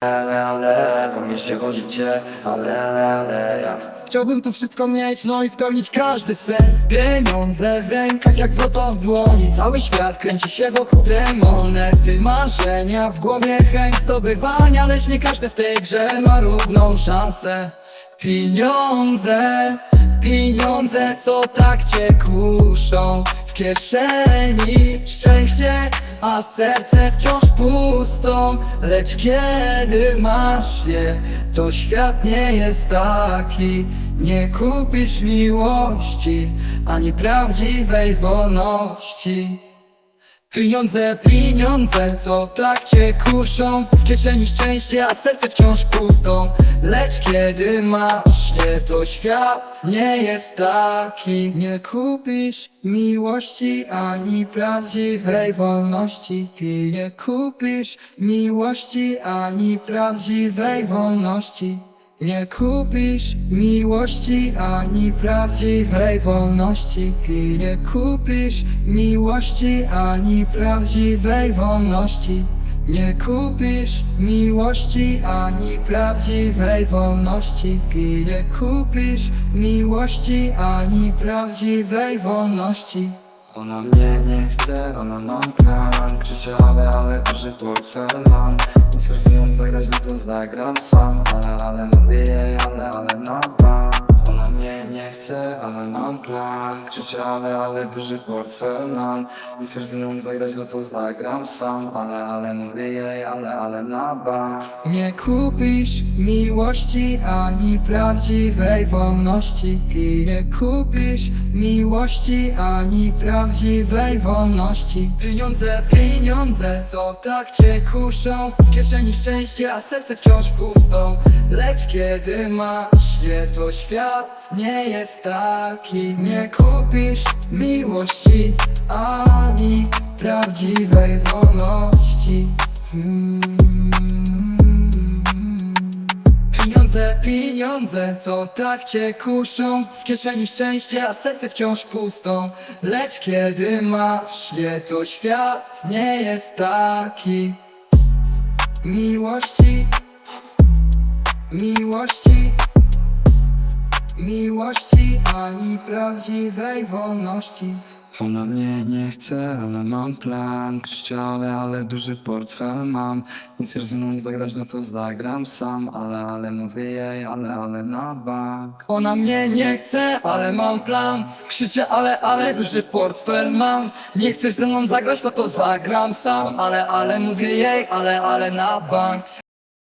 Ale, ale, po mieście chodzicie, ale, ale, ale, ja. Chciałbym tu wszystko mieć, no i spełnić każdy sen. Pieniądze w rękach jak złoto w dłoni. Cały świat kręci się wokół tej Marzenia w głowie, chęć zdobywania Lecz nie każdy w tej grze ma równą szansę. Pieniądze, pieniądze, co tak cię kuszą. W kieszeni szczęście, a serce wciąż pustą Lecz kiedy masz je, to świat nie jest taki. Nie kupisz miłości, ani prawdziwej wolności Pieniądze, pieniądze, co tak cię kuszą. W kieszeni szczęście, a serce wciąż pustą. Lecz kiedy masz je, to świat nie jest taki. Nie kupisz miłości, ani prawdziwej wolności. Ty nie kupisz miłości, ani prawdziwej wolności nie kupisz miłości ani prawdziwej wolności. Ty nie kupisz miłości ani prawdziwej wolności. Nie kupisz miłości ani prawdziwej wolności. Ty nie kupisz miłości ani prawdziwej wolności. Ona mnie nie chce, ona ma plan Krzyczę ale, duży portfel mam. I chcesz z nią zagrać, no Instagram-sang. Han er vennen min, han er vennen av meg. Mnie nie chce, ale mam plan. Krzyczę ale, ale duży portfel mam. I chcesz z nią zagrać, no to zagram sam. Ale, ale mówię jej, ale, ale na bank. Nie kupisz miłości ani prawdziwej wolności. Ty nie kupisz miłości ani prawdziwej wolności. Pieniądze, pieniądze, co tak cię kuszą? W kieszeni szczęście, a serce wciąż pustą Lecz kiedy masz je, to świat nie jest taki Nie kupisz miłości ani prawdziwej wolności. Hmm. Pieniądze, pieniądze, co tak cię kuszą? W kieszeni szczęście, a serce wciąż pustą Lecz kiedy masz je, to świat nie jest taki. Miłości Miłości Miłości ani prawdziwej wolności. Ona mnie nie chce, ale mam plan Krzyczały, ale duży portfel mam. Nie chcesz ze mną zagrać, no to zagram sam Ale, ale mówię jej, ale, ale na bank. Ona mnie nie chce, ale mam plan Krzyczę, ale, ale duży portfel mam. Nie chcesz ze mną zagrać, no to zagram sam Ale, ale mówię jej, ale, ale na bank